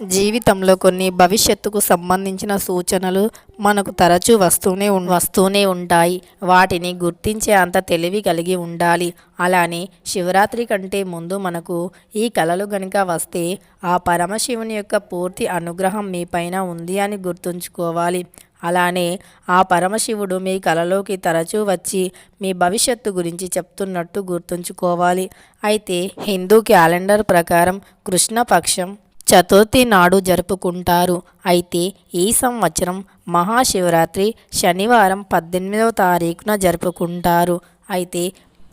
జీవితంలో కొన్ని భవిష్యత్తుకు సంబంధించిన సూచనలు మనకు తరచూ వస్తూనే వస్తూనే ఉంటాయి. వాటిని గుర్తించే అంత తెలివి కలిగి ఉండాలి. అలానే శివరాత్రి కంటే ముందు మనకు ఈ కళలు గనుక వస్తే ఆ పరమశివుని యొక్క పూర్తి అనుగ్రహం మీ పైన ఉంది అని గుర్తుంచుకోవాలి. అలానే ఆ పరమశివుడు మీ కలలోకి తరచూ వచ్చి మీ భవిష్యత్తు గురించి చెప్తున్నట్టు గుర్తుంచుకోవాలి. అయితే హిందూ క్యాలెండర్ ప్రకారం కృష్ణపక్షం చతుర్థి నాడు జరుపుకుంటారు. అయితే ఈ సంవత్సరం మహాశివరాత్రి శనివారం పద్దెనిమిదవ తారీఖున జరుపుకుంటారు. అయితే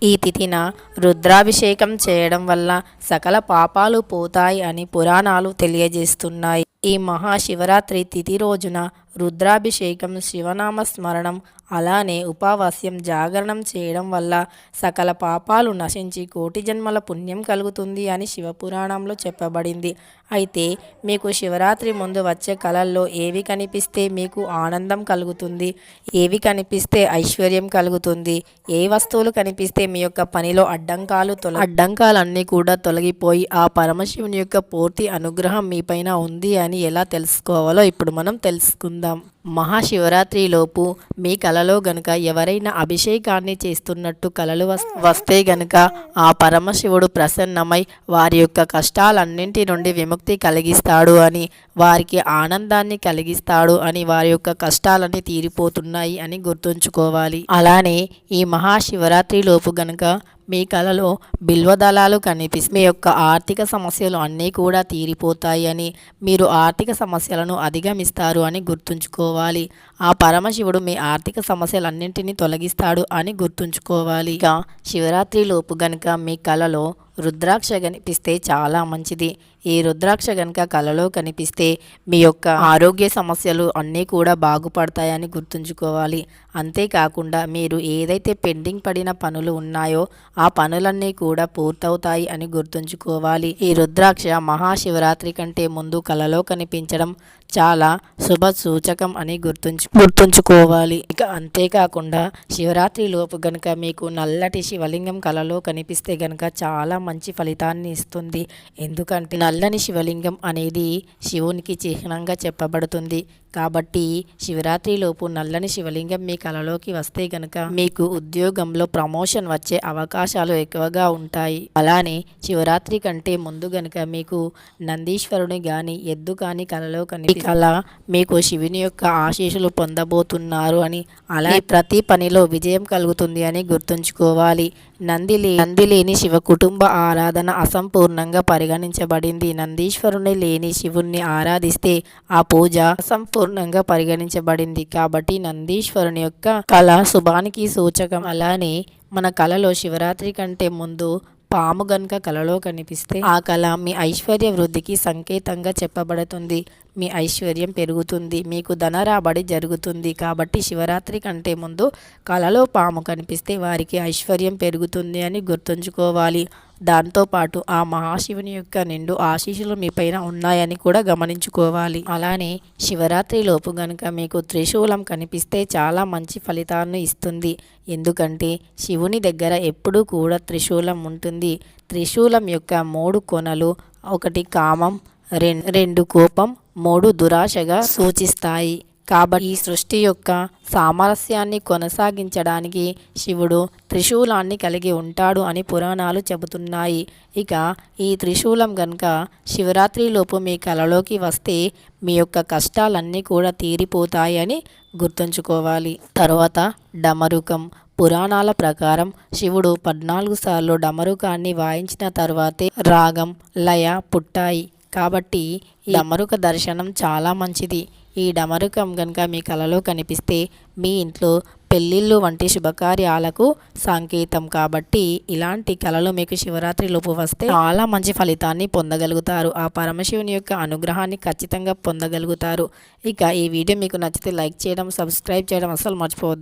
ఈ తిథిన రుద్రాభిషేకం చేయడం వల్ల సకల పాపాలు పోతాయి అని పురాణాలు తెలియజేస్తున్నాయి. ఈ మహాశివరాత్రి తిథి రోజున రుద్రాభిషేకం శివనామ స్మరణం అలానే ఉపవాస్యం జాగరణం చేయడం వల్ల సకల పాపాలు నశించి కోటి జన్మల పుణ్యం కలుగుతుంది అని శివపురాణంలో చెప్పబడింది. అయితే మీకు శివరాత్రి ముందు వచ్చే కళల్లో ఏవి కనిపిస్తే మీకు ఆనందం కలుగుతుంది? ఏవి కనిపిస్తే ఐశ్వర్యం కలుగుతుంది? ఏ వస్తువులు కనిపిస్తే మీ యొక్క పనిలో అడ్డంకాలు తొల అడ్డంకాలన్నీ కూడా తొలగిపోయి ఆ పరమశివుని యొక్క పూర్తి అనుగ్రహం మీ పైన ఉంది అని ఎలా తెలుసుకోవాలో ఇప్పుడు మనం తెలుసుకుందాం. మహాశివరాత్రిలోపు మీ కలలో గనుక ఎవరైనా అభిషేకాన్ని చేస్తున్నట్టు కలలు వస్తే గనుక ఆ పరమశివుడు ప్రసన్నమై వారి యొక్క కష్టాలన్నింటి నుండి విముక్తి కలిగిస్తాడు అని వారికి ఆనందాన్ని కలిగిస్తాడు అని వారి యొక్క కష్టాలన్నీ తీరిపోతున్నాయి అని గుర్తుంచుకోవాలి. అలానే ఈ మహాశివరాత్రిలోపు గనుక మీ కలలో బిల్వదళాలు కనిపిస్తే మీ యొక్క ఆర్థిక సమస్యలు అన్నీ కూడా తీరిపోతాయి అని మీరు ఆర్థిక సమస్యలను అధిగమిస్తారు అని గుర్తుంచుకోవాలి. ఆ పరమశివుడు మీ ఆర్థిక సమస్యలన్నింటినీ తొలగిస్తాడు అని గుర్తుంచుకోవాలి. ఇక శివరాత్రి లోపు గనుక మీ కలలో రుద్రాక్ష కనిపిస్తే చాలా మంచిది. ఈ రుద్రాక్ష గనుక కలలో కనిపిస్తే మీ యొక్క ఆరోగ్య సమస్యలు అన్నీ కూడా బాగుపడతాయని గుర్తుంచుకోవాలి. అంతేకాకుండా మీరు ఏదైతే పెండింగ్ పడిన పనులు ఉన్నాయో ఆ పనులన్నీ కూడా పూర్తవుతాయి అని గుర్తుంచుకోవాలి. ఈ రుద్రాక్ష మహాశివరాత్రి కంటే ముందు కలలో కనిపించడం చాలా శుభ సూచకం అని గుర్తుంచు గుర్తుంచుకోవాలి. ఇక అంతేకాకుండా శివరాత్రి లోపు గనుక మీకు నల్లటి శివలింగం కలలో కనిపిస్తే గనుక చాలా మంచి ఫలితాన్ని ఇస్తుంది. ఎందుకంటే నల్లని శివలింగం అనేది శివునికి చిహ్నంగా చెప్పబడుతుంది. కాబట్టి శివరాత్రిలోపు నల్లని శివలింగం మీ కలలోకి వస్తే గనక మీకు ఉద్యోగంలో ప్రమోషన్ వచ్చే అవకాశాలు ఎక్కువగా ఉంటాయి. అలానే శివరాత్రి కంటే ముందు గనక మీకు నందీశ్వరుని గాని ఎద్దు కానీ కలలో కని అలా మీకు శివుని యొక్క ఆశీస్సులు పొందబోతున్నారు అని అలా ప్రతి పనిలో విజయం కలుగుతుంది అని గుర్తుంచుకోవాలి. నందిలి నందిలేని నంది లేని శివ కుటుంబ ఆరాధన అసంపూర్ణంగా పరిగణించబడింది. నందీశ్వరుని లేని శివుణ్ణి ఆరాధిస్తే ఆ పూజ పూర్ణంగా పరిగణించబడింది. కాబట్టి నందీశ్వరుని యొక్క కళ శుభానికి సూచకం. అలానే మన కళలో శివరాత్రి కంటే ముందు పాము గనుక కలలో కనిపిస్తే ఆ కళ మీ ఐశ్వర్య వృద్ధికి సంకేతంగా చెప్పబడుతుంది. మీ ఐశ్వర్యం పెరుగుతుంది మీకు ధన రాబడి జరుగుతుంది. కాబట్టి శివరాత్రి కంటే ముందు కలలో పాము కనిపిస్తే వారికి ఐశ్వర్యం పెరుగుతుంది అని గుర్తుంచుకోవాలి. దాంతోపాటు ఆ మహాశివుని యొక్క నిండు ఆశీస్సులు మీ పైన ఉన్నాయని కూడా గమనించుకోవాలి. అలానే శివరాత్రిలోపు గనుక మీకు త్రిశూలం కనిపిస్తే చాలా మంచి ఫలితాలను ఇస్తుంది. ఎందుకంటే శివుని దగ్గర ఎప్పుడూ కూడా త్రిశూలం ఉంటుంది. త్రిశూలం యొక్క మూడు కొనలు ఒకటి కామం రెండు కోపం మూడు దురాశగా సూచిస్తాయి. కాబట్టి ఈ సృష్టి యొక్క సామరస్యాన్ని కొనసాగించడానికి శివుడు త్రిశూలాన్ని కలిగి ఉంటాడు అని పురాణాలు చెబుతున్నాయి. ఇక ఈ త్రిశూలం గనుక శివరాత్రిలోపు మీ కలలోకి వస్తే మీ యొక్క కష్టాలన్నీ కూడా తీరిపోతాయి అని గుర్తుంచుకోవాలి. తర్వాత డమరుకం. పురాణాల ప్రకారం శివుడు పద్నాలుగు సార్లు డమరుకాన్ని వాయించిన తర్వాతే రాగం లయ పుట్టాయి. కాబట్టి ఈ డమరుక దర్శనం చాలా మంచిది. ఈ డమరుకం కనుక మీ కలలో కనిపిస్తే మీ ఇంట్లో పెళ్ళిళ్ళు వంటి శుభకార్యాలకు సంకేతం కాబట్టి ఇలాంటి కళలు మీకు శివరాత్రి లోపు వస్తే చాలా మంచి ఫలితాన్ని పొందగలుగుతారు. ఆ పరమశివుని యొక్క అనుగ్రహాన్ని ఖచ్చితంగా పొందగలుగుతారు. ఇక ఈ వీడియో మీకు నచ్చితే లైక్ చేయడం సబ్స్క్రైబ్ చేయడం అసలు మర్చిపోవద్దు.